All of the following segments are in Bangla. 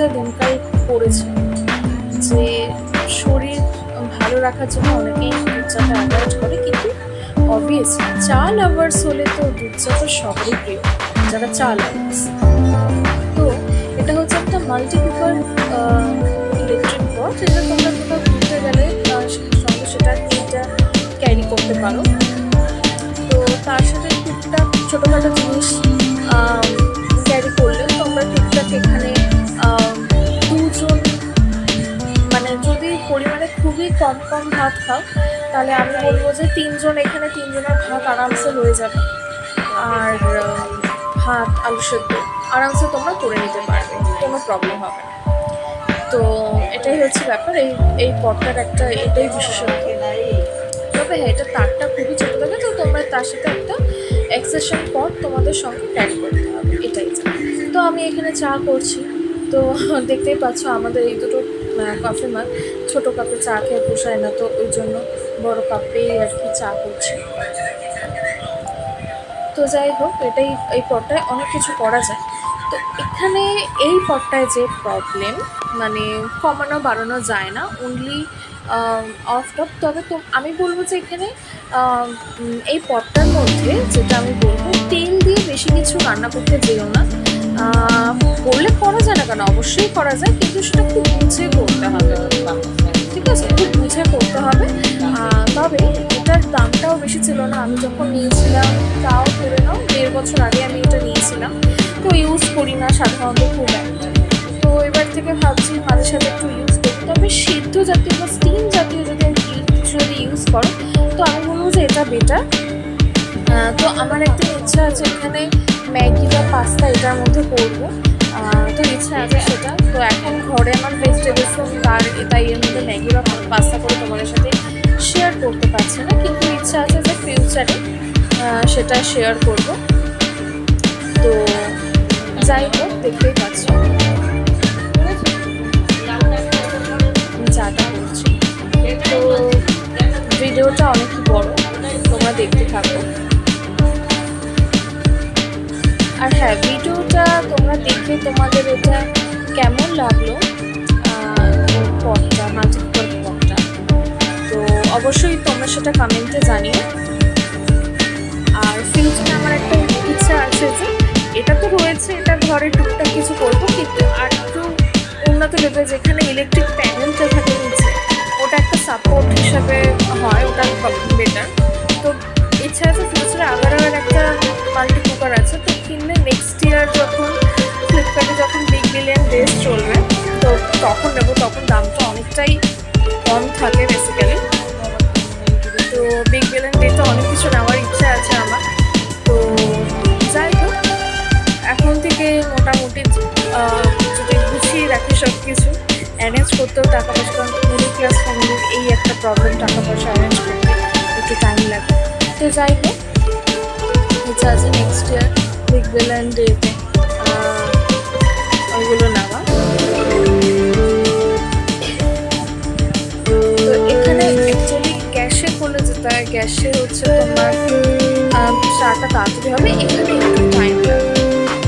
যা দিনকাল পড়েছে। যে শরীর ভালো রাখার জন্য অনেকেই দুধ চাটা অ্যাভয়েড করে, কিন্তু অবভিয়াসলি চা লাভার্স হলে তো দুধ চা তো সবারই প্রিয়, যারা চা লাভার্স তো এটা হচ্ছে একটা মাল্টিপিপার ইলেকট্রিক পট যেটা তোমরা কোথাও ঘুরতে গেলে সঙ্গে সেটা ক্যারি করতে পারো। কম কম ভাত খাও, তাহলে আমি বলব যে তিনজন এখানে তিনজনের ভাত আরামসে হয়ে যাবে। আর ভাত, আলু সেদ্ধ আরামসে তোমরা করে নিতে পারবে, কোনো প্রবলেম হবে না। তো এটাই হচ্ছে ব্যাপার, এই এই পটটার একটা এটাই বিশেষত্ব। তবে হ্যাঁ এটা তারটা খুবই ছোটো থাকে তো তোমরা তার সাথে একটা এক্সেশন পট তোমাদের সঙ্গে ক্যারি করতে হবে, এটাই। তো আমি এখানে চা করছি, তো দেখতেই পাচ্ছ আমাদের এই দুটো কফি মাগ ছোটো কাপে চা খেয়ে পোষায় না, তো ওই জন্য বড় কাপেই আর কি চা করছি। তো যাই হোক, এটাই এই পটটায় অনেক কিছু করা যায়। তো এখানে এই পটটায় যে প্রবলেম মানে কমানো বাড়ানো যায় না অনলি অফ টপ তবে তো আমি বলব যে এখানে এই পটটার মধ্যে যেটা আমি বলব, তেল দিয়ে বেশি কিছু রান্না করতে যেও না। করলে করা যায় না কেন? অবশ্যই করা যায়, কিন্তু সেটা খুব বুঝে করতে হবে। দামটাও বেশি ছিল না। আমি যখন নিয়েছিলাম, তাও ধরে নাও, দেড় বছর আগে আমি এটা নিয়েছিলাম। তো ইউজ করি না সাধারণত খুব তো এবার থেকে ভাবছি মাঝে সাথে একটু ইউজ করি। তবে সিদ্ধ জাতীয় বা স্টিম জাতীয় যদি কিছু যদি ইউজ করো, তো আমি বলব যে এটা বেটার তো আমার একটা ইচ্ছা আছে এখানে ম্যাগি বা পাস্তা এটার মধ্যে করব। তো ইচ্ছা আছে সেটা। তো এখন ঘরে আমার ভেজিটেবলস তার তাই এর মধ্যে ম্যাগি বা পাস্তা করে তোমাদের সাথে শেয়ার করতে পারছি না, কিন্তু ইচ্ছা আছে যে ফিউচারে সেটা শেয়ার করব। তো যাই হোক, দেখতেই পাচ্ছ। তো ভিডিওটা অনেক বড়, তোমরা দেখতে থাকো। আর হ্যাঁ ভিডিওটা তোমরা দেখে তোমাদের এটা কেমন লাগল? পথটা তো অবশ্যই তোমরা সেটা কমেন্টে জানিও। আর ফিউচারে আমার একটা ইচ্ছা আছে যে, এটা তো রয়েছে, এটা ঘরে টুকটাক কিছু করব, কিন্তু আর একটু উন্নত লেভেল যেখানে ইলেকট্রিক প্যানেলটা থাকে নিচে, ওটা একটা সাপোর্ট হিসাবে হয়, ওটা বেটার তো ইচ্ছা আছে ফিউচারে আবার আবার একটা মাল্টি কুকার আছে, তো কিনলে নেক্সট ইয়ার যখন ফ্লিপকার্টে যখন বিগ বিলিয়ন ডেজ চলবে, তো তখন নেব, তখন দামটা অনেকটাই সব কিছু অ্যারেঞ্জ করতেও টাকা পয়সা, কারণ মিডিল ক্লাস ফ্যামিলির এই একটা প্রবলেম টাকা পয়সা অ্যারেঞ্জ করতে একটু টাইম লাগে। তো যাই হোক ইচ্ছা আছে নেক্সট ইয়ার বিগ বিলিয়ন ডেতে ওইগুলো নেওয়া। তো এখানে অ্যাকচুয়ালি গ্যাসে করলে যেটা গ্যাসে হচ্ছে তোমার চাটা তাড়াতাড়ি হবে। এখানে একটু টাইম লাগে।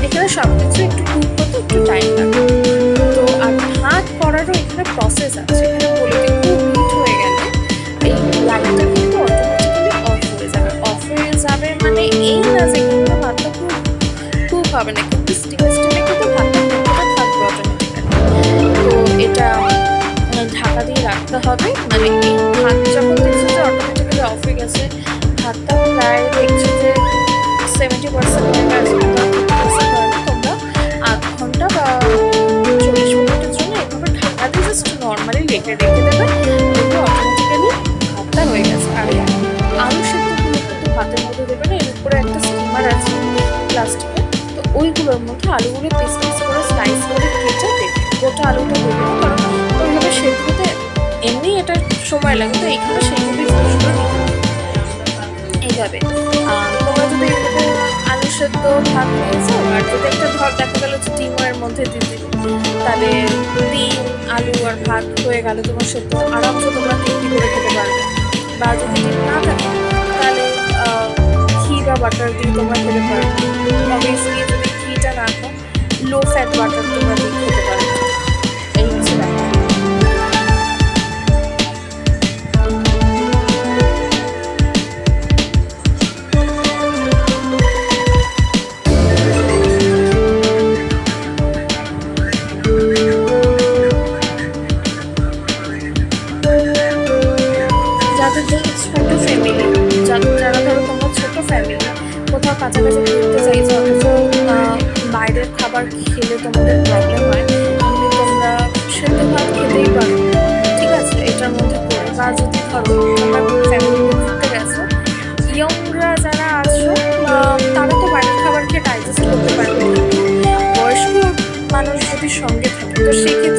এখানে সব কিছু একটু কুক একটু টাইম লাগে। তো আর ভাত করারও এখানে প্রসেস আছে। এখানে দিই খুব হিট হয়ে গেলে কিন্তু মানে এই না যে কিন্তু খুব হবে না কিন্তু স্টিমে কিন্তু এটা আহ, ঢাকা দিয়ে রাখতে হবে। মানে এই ভাত ভাতটা প্রায় দেখছি যে সেভেন্টি পার্সেন্ট মধ্যে আলুগুলো পিস পিস করে স্লাইস করে কেটে দেবে। গোটা আলুটা দেবে না কারণ ওইভাবে হতে এমনি এটা সময় লাগে, তো এখানে সেইভাবেই জিনিসগুলো দিতে। এইভাবে। তোমরা যদি এইভাবে আলু সেদ্ধ ভাত নিয়েছো আর যদি একটা ধর দেখা গেলো যে ডিমের মধ্যে দিয়ে দিলে, তাহলে ডিম, আলু আর ভাত হয়ে গেল তোমার সেদ্ধ আরামসে তোমরা তৃপ্তি করে খেতে পারবে। বা যদি ডিম না থাকে, তাহলে ঘি বা বাটার দিয়ে তোমরা খেতে পারবে অবভিয়াসলি যদি লো ফ্যাট বাটার তোমরা দিয়ে খেতে পারো। যাদের ছোট ফ্যামিলি যারা ধরো তোমরা ছোট ফ্যামিলি কোথাও কাছাকাছি খাবার খেলে তোমাদের প্রবলেম হয়, তাহলে তোমরা সেদ্ধ ভাত খেতেই পারো ঠিক আছে, এটার মধ্যে পড়ে বা যদি ধরো তোমরা ফ্যামিলি ঘুরতে গেছো, ইয়ংরা যারা আছো তারা তো বাইরের খাবার খেয়ে ডাইজেস্ট করতে পারবে। বয়স্ক মানুষ যদি সঙ্গে থাকে, তো সেক্ষেত্রে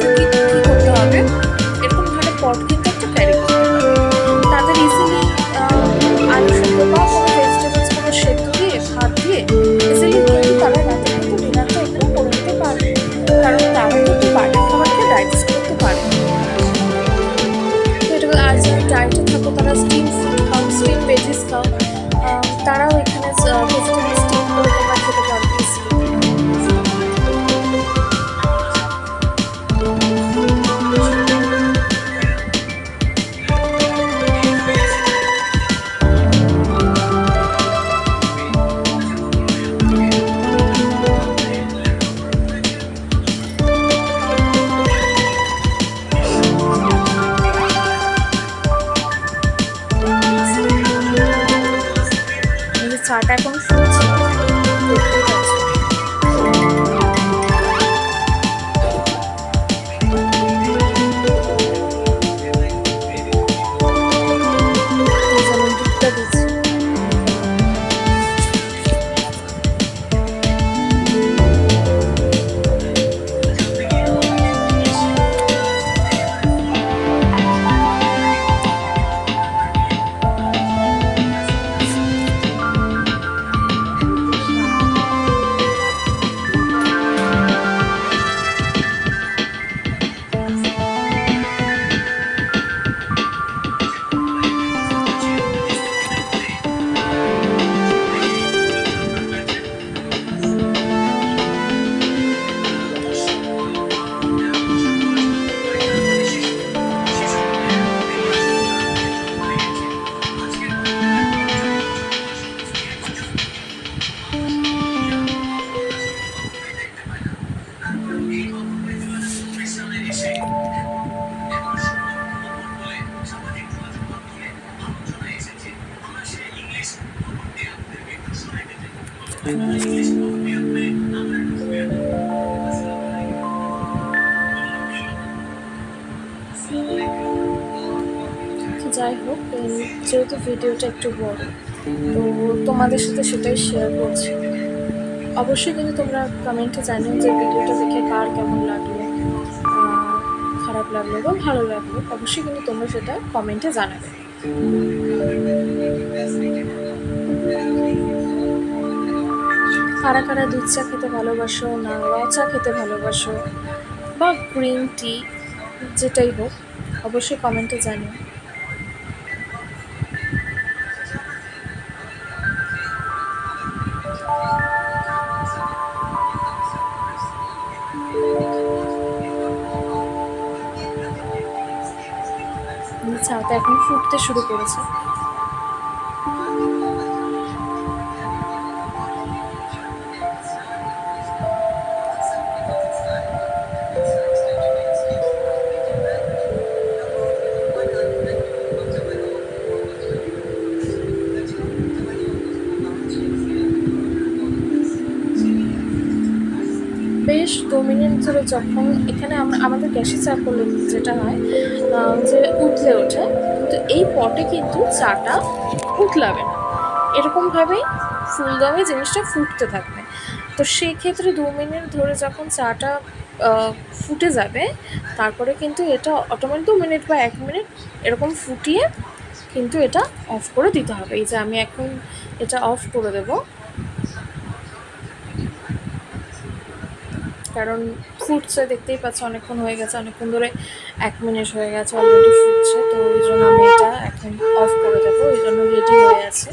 এই যে যাই হোক যেহেতু ভিডিওটা একটু বড়, তো তোমাদের সাথে সেটাই শেয়ার করছি। অবশ্যই কিন্তু তোমরা কমেন্টে জানিও যে ভিডিওটা দেখে কার কেমন লাগল খারাপ লাগল বা ভালো লাগল। অবশ্যই কিন্তু তোমরা সেটা কমেন্টে জানাবে। কারা কারা দুধ চা খেতে ভালোবাসো, না র চা খেতে ভালোবাসো, বা গ্রিন টি যেটাই হোক, অবশ্যই কমেন্টে জানিও। চাটা এখন ফুটতে শুরু করেছে। বেশ দু মিনিট ধরে যখন এখানে আমরা, আমাদের গ্যাসে চা করলে যেটা হয় যে উতলে ওঠে, কিন্তু এই পটে কিন্তু চাটা উতলাবে না। এরকমভাবেই ফুলদমে জিনিসটা ফুটতে থাকবে। তো সেই ক্ষেত্রে দু মিনিট ধরে যখন চাটা ফুটে যাবে, তারপরে কিন্তু এটা অটোমেটিক দু মিনিট বা এক মিনিট এরকম ফুটিয়ে কিন্তু এটা অফ করে দিতে হবে। এই যে আমি এখন এটা অফ করে দেবো। কারণ ফুটছে, দেখতেই পাচ্ছ, অনেকক্ষণ হয়ে গেছে, অনেকক্ষণ ধরে এক মিনিট হয়ে গেছে অলরেডি ফুটছে, তো ওই জন্য আমি এটা এখন অফ করে দেবো, ওই জন্য রেডি হয়ে আছে।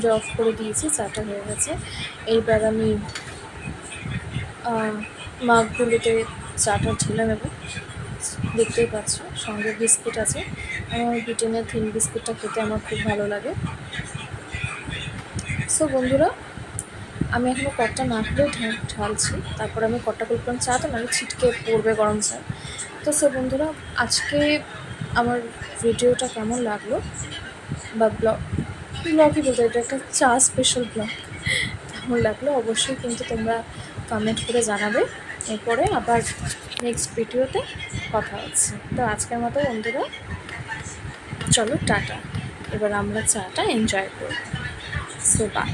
যে অফ করে দিয়েছি চাটা হয়ে গেছে। এইবার আমি মাগগুলোতে চাটা ঢেলে নেব। দেখতেই পাচ্ছ, সঙ্গে বিস্কিট আছে। আমার ব্রিটেনের থিন বিস্কিটটা খেতে আমার খুব ভালো লাগে। সো বন্ধুরা, আমি এখনও কটটা না খুলে ঢা- ঢালছি। তারপর আমি কটটা করলাম চা তো নাহলে ছিটকে পড়বে গরম চা। তো সো বন্ধুরা, আজকে আমার ভিডিওটা কেমন লাগল বা ব্লগ ব্লগই বলতে, এটা একটা চা স্পেশাল ব্লগ কেমন লাগল অবশ্যই কিন্তু তোমরা কমেন্ট করে জানাবে। এরপরে আবার নেক্সট ভিডিওতে কথা হচ্ছে। তো আজকের মতো বন্ধুরা, চলো টাটা। এবার আমরা চাটা এনজয় করব সো বাই